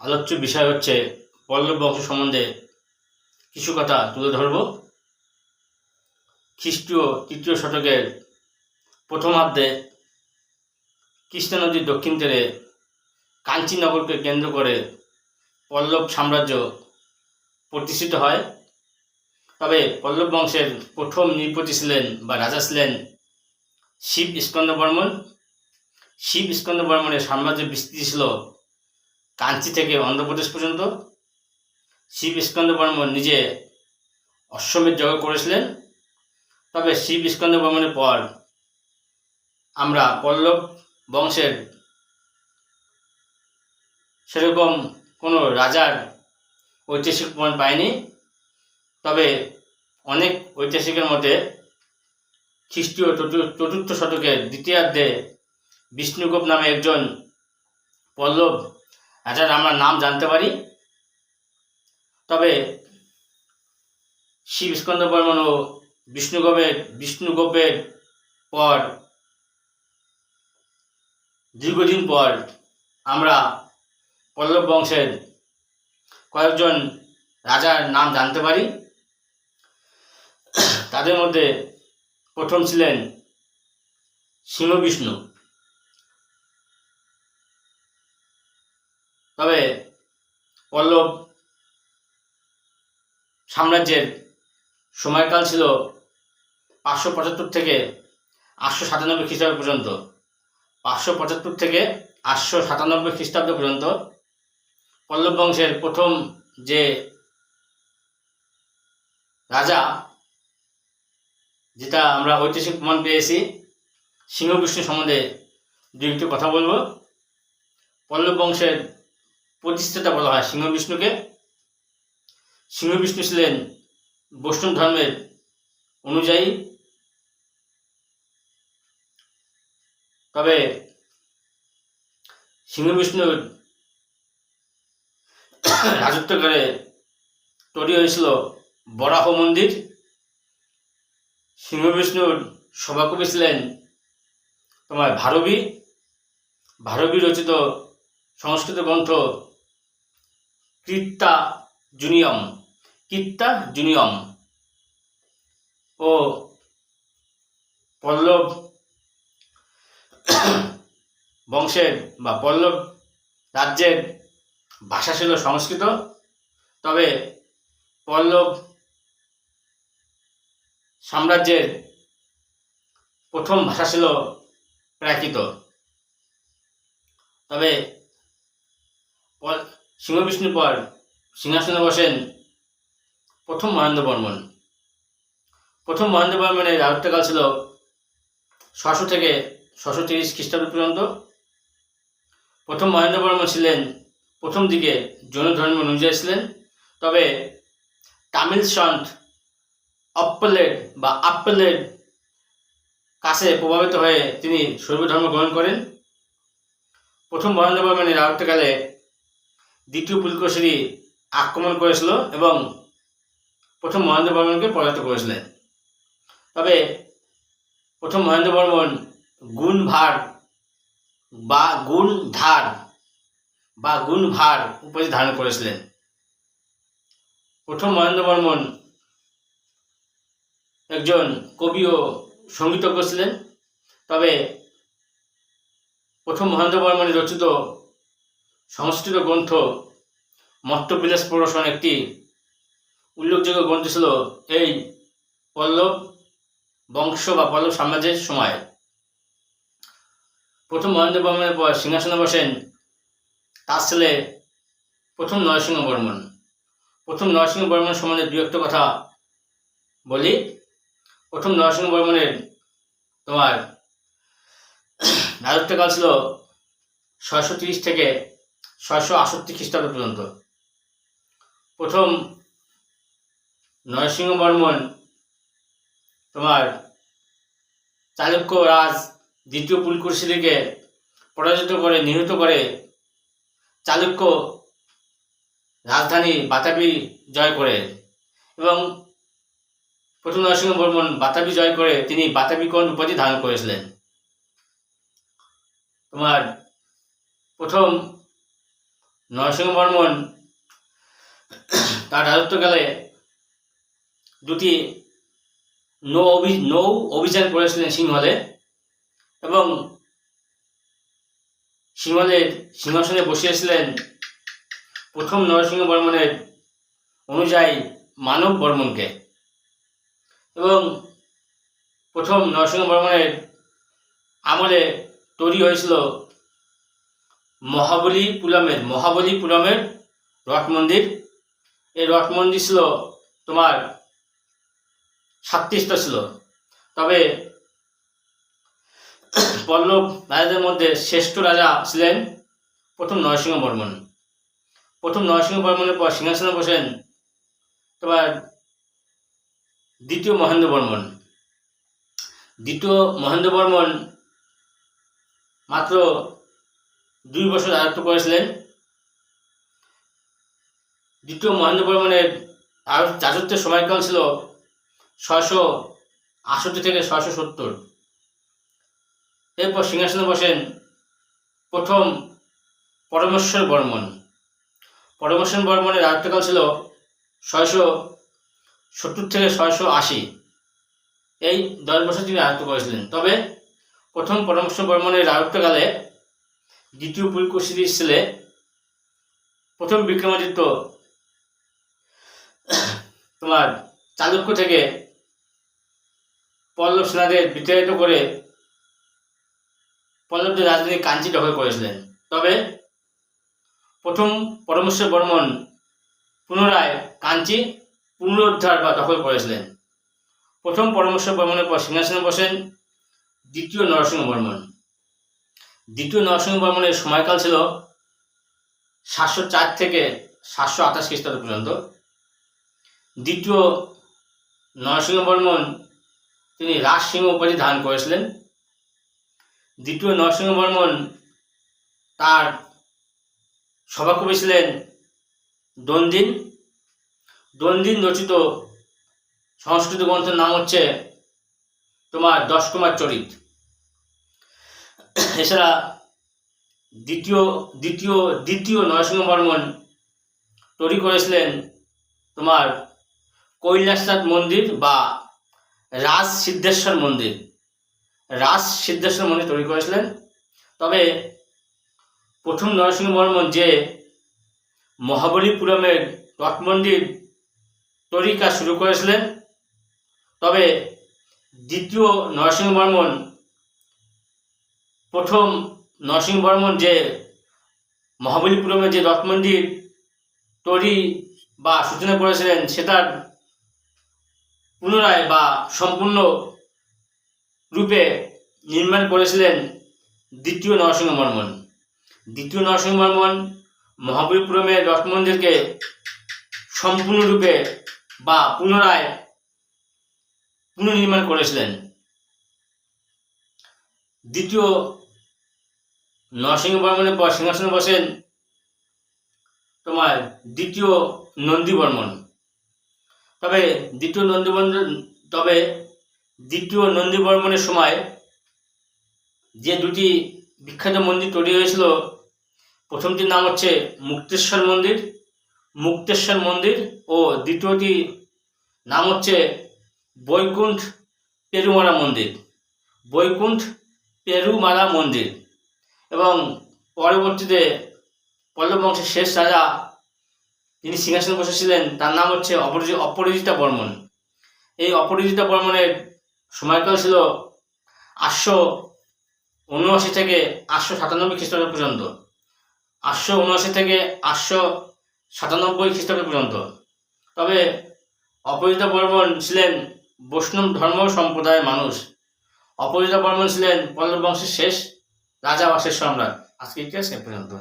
আলোচ্য বিষয় হচ্ছে পল্লব বংশ সম্বন্ধে কিছু কথা তুলে ধরব। খ্রিস্টীয় তৃতীয় শতকের প্রথমার্ধে কৃষ্ণা নদীর দক্ষিণ তীরে কাঞ্চীনগরকে কেন্দ্র করে পল্লব সাম্রাজ্য প্রতিষ্ঠিত হয়। তবে পল্লব বংশের প্রথম নৃপতি ছিলেন বা রাজা ছিলেন শিব স্কন্দ বর্মন। শিব স্কন্দ বর্মনের সাম্রাজ্য বিস্তৃতি ছিল কাঞ্চি থেকে অন্ধ্রপ্রদেশ পর্যন্ত শিব স্কন্দ বর্মন নিজে অশ্বমেধ যজ্ঞ করেছিলেন। তবে শিব স্কন্দ বর্মনের পর আমরা পল্লব বংশের সেরকম কোনো রাজার ঐতিহাসিক প্রমাণ পাইনি। তবে অনেক ঐতিহাসিকের মতে খ্রিস্টীয় চতুর্থ শতকের দ্বিতীয়ার্ধে বিষ্ণুগোপ নামে একজন পল্লব রাজার আমরা নাম জানতে পারি? তবে শিব স্কন্দ বর্মন ও বিষ্ণুগোপের বিষ্ণুগোপের পর, দীর্ঘদিন পর আমরা পল্লব বংশের কয়েকজন রাজার নাম জানতে পারি। তাদের মধ্যে প্রথম ছিলেন সিংহ বিষ্ণু তবে পল্লব সাম্রাজ্যের সময়কাল ছিল পাঁচশো পঁচাত্তর থেকে আটশো সাতানব্বই খ্রিস্টাব্দ পর্যন্ত। পাঁচশো পঁচাত্তর থেকে আটশো সাতানব্বই খ্রিস্টাব্দ পর্যন্ত পল্লব বংশের প্রথম যে রাজা, যেটা আমরা ঐতিহাসিক প্রমাণ পেয়েছি সিংহ বিষ্ণু সম্বন্ধে দু একটু কথা বলব। পল্লব বংশের প্রতিষ্ঠাতা বলা হয় সিংহ বিষ্ণুকে। সিংহ বিষ্ণু ছিলেন বৈষ্ণব ধর্মের অনুযায়ী। তবে সিংহ বিষ্ণুর রাজত্বকালে তৈরি হয়েছিল বরাহ মন্দির। সিংহ বিষ্ণুর সভাকবি ছিলেন তোমার ভারবী। ভারবী রচিত সংস্কৃত গ্রন্থ কৃত্তা জুনিয়ম কৃত্তা জুনিয়ম। ও পল্লব বংশের বা পল্লব রাজ্যের ভাষা ছিল সংস্কৃত, তবে পল্লব সাম্রাজ্যের প্রথম ভাষা ছিল প্রাকৃত। তবে পল- সিংহ পর সিংহাসনে বসেন প্রথম মহেন্দ্র বর্মন। প্রথম মহেন্দ্র বর্মনের রাজত্বকাল ছিল ছশো থেকে ছশো তিরিশ খ্রিস্টাব্দ পর্যন্ত। প্রথম মহেন্দ্র বর্মন ছিলেন প্রথম দিকে জৈন ধর্ম অনুযায়ী ছিলেন, তবে তামিল সন্ত অপ্পলের বা আপ্পলের কাছে প্রভাবিত হয়ে তিনি শৈব ধর্ম গ্রহণ করেন। প্রথম মহেন্দ্র বর্মনের রাজত্বকালে দ্বিতীয় পুলকেশরী আক্রমণ করেছিল এবং প্রথম মহেন্দ্র বর্মনকে পরাজিত করেছিলেন তবে প্রথম মহেন্দ্র বর্মন গুণ ভার বা গুণ ধার বা গুণ ভার উপাধি ধারণ করেছিলেন প্রথম মহেন্দ্র বর্মন একজন কবি ও সঙ্গীতজ্ঞ ছিলেন। তবে প্রথম মহেন্দ্র বর্মনের রচিত সংস্কৃত গ্রন্থ মত্তবিলাস প্রদর্শন একটি উল্লেখযোগ্য গ্রন্থ ছিল এই পল্লব বংশ বা পল্লব সাম্রাজ্যের সময়। প্রথম মহেন্দ্র বর্মনের পর সিংহাসনে বসেন তার ছেলে প্রথম নরসিংহ বর্মন প্রথম নরসিংহ বর্মন সম্বন্ধে দু একটা কথা বলি। প্রথম নরসিংহ বর্মনের তোমার রাজত্বকাল ছিল ছয়শো তিরিশ থেকে ছয়শো আষট্টি খ্রিস্টাব্দ পর্যন্ত। প্রথম নরসিংহ বর্মন তোমার চালুক্য রাজ দ্বিতীয় পুলকুশলীকে পরাজিত করে, নিহত করে চালুক্য রাজধানী বাতাবি জয় করে এবং প্রথম নরসিংহ বর্মন বাতাবি জয় করে তিনি বাতাবিকরণ উপাধি ধারণ করেছিলেন। তোমার প্রথম নরসিংহ বর্মন তার রাজত্বকালে দুটি নৌ অভি, নৌ অভিযান করেছিলেন সিংহলে এবং সিংহলের সিংহাসনে বসিয়েছিলেন প্রথম নরসিংহ বর্মনের অনুযায়ী মানব বর্মনকে এবং প্রথম নরসিংহ বর্মনের আমলে তৈরি হয়েছিল মহাবলীপুরমের মহাবলীপুরমের রথ মন্দির। এই রথ মন্দির ছিল তোমার স্তর ছিল। তবে পল্লব রাজাদের মধ্যে শ্রেষ্ঠ রাজা ছিলেন প্রথম নরসিংহ বর্মন প্রথম নরসিংহ বর্মনের পর সিংহাসনে বসেন তোমার দ্বিতীয় মহেন্দ্র বর্মন দ্বিতীয় মহেন্দ্র বর্মন মাত্র দুই বছর রাজত্ব করেছিলেন। দ্বিতীয় মহেন্দ্র বর্মনের রাজত্বের সময়কাল ছিল ছয়শো আষট্টি থেকে ছয়শো সত্তর। এরপর সিংহাসনে বসেন প্রথম পরমেশ্বর বর্মন। পরমেশ্বর বর্মনের রাজত্বকাল ছিল ছয়শো সত্তর থেকে ছয়শো আশি। এই দশ বছর তিনি রাজত্ব করেছিলেন। তবে প্রথম পরমেশ্বর বর্মনের রাজত্বকালে দ্বিতীয় পুলকুশির ছেলে প্রথম বিক্রমাদিত্য তোমার চালুক্য থেকে পল্লব সেনাদের বিতাড়িত করে পল্লবদের রাজধানী কাঞ্চি দখল করেছিলেন। তবে প্রথম পরমেশ্বর বর্মন পুনরায় কাঞ্চি পুনরুদ্ধার বা দখল করেছিলেন। প্রথম পরমেশ্বর বর্মনের পর সিংহাসনে বসেন, দ্বিতীয় নরসিংহ বর্মন। দ্বিতীয় নরসিংহ বর্মনের সময়কাল ছিল সাতশো চার থেকে সাতশো আঠাশ খ্রিস্টাব্দ পর্যন্ত। দ্বিতীয় নরসিংহ বর্মন তিনি রাজসিংহ উপাধি ধারণ করেছিলেন। দ্বিতীয় নরসিংহ বর্মন তার সভাকবি ছিলেন দন্দিন। দন্দিন রচিত সংস্কৃত গ্রন্থের নাম হচ্ছে তোমার দশ কুমার চরিত। এছাড়া দ্বিতীয় দ্বিতীয় দ্বিতীয় নরসিংহ বর্মন তৈরি করেছিলেন তোমার কৈলাসনাথ মন্দির বা রাজ সিদ্ধেশ্বর মন্দির। রাজ সিদ্ধেশ্বর মন্দির তৈরি করেছিলেন। তবে প্রথম নরসিংহ বর্মন যে মহাবলীপুরমের রথ মন্দির তৈরি কাজ শুরু করেছিলেন, তবে দ্বিতীয় নরসিংহ বর্মন প্রথম নরসিংহ বর্মন যে মহাবলীপুরমে যে রথ মন্দির তৈরি বা সূচনা করেছিলেন, সেটার পুনরায় বা সম্পূর্ণ রূপে নির্মাণ করেছিলেন দ্বিতীয় নরসিংহ বর্মন দ্বিতীয় নরসিংহ বর্মন মহাবলীপুরমের রথ মন্দিরকে সম্পূর্ণরূপে বা পুনরায় পুনর্নির্মাণ করেছিলেন। দ্বিতীয় নরসিংহ বর্মনের পর সিংহাসনে বসেন তোমার দ্বিতীয় নন্দী বর্মন তবে দ্বিতীয় নন্দী বর্মন তবে দ্বিতীয় নন্দী বর্মনের সময় যে দুটি বিখ্যাত মন্দির তৈরি হয়েছিল, প্রথমটির নাম হচ্ছে মুক্তেশ্বর মন্দির। মুক্তেশ্বর মন্দির ও দ্বিতীয়টি নাম হচ্ছে বৈকুণ্ঠ পেরুমারা মন্দির। বৈকুণ্ঠ পেরুমারা মন্দির। এবং পরবর্তীতে পল্লব বংশের শেষ রাজা যিনি সিংহাসনে বসেছিলেন, তার নাম হচ্ছে অপরাজি অপরাজিতা বর্মন। এই অপরাজিতা বর্মনের সময়কাল ছিল আটশো উনআশি থেকে আটশো সাতানব্বই খ্রিস্টাব্দ পর্যন্ত। আটশো উনআশি থেকে আটশো সাতানব্বই খ্রিস্টাব্দ পর্যন্ত। তবে অপরাজিতা বর্মন ছিলেন বৈষ্ণব ধর্ম সম্প্রদায়ের মানুষ। অপরাজিতা বর্মন ছিলেন পল্লব বংশের শেষ রাজা বাসের সম্রাট। আজকে ইতিহাস পর্যন্ত।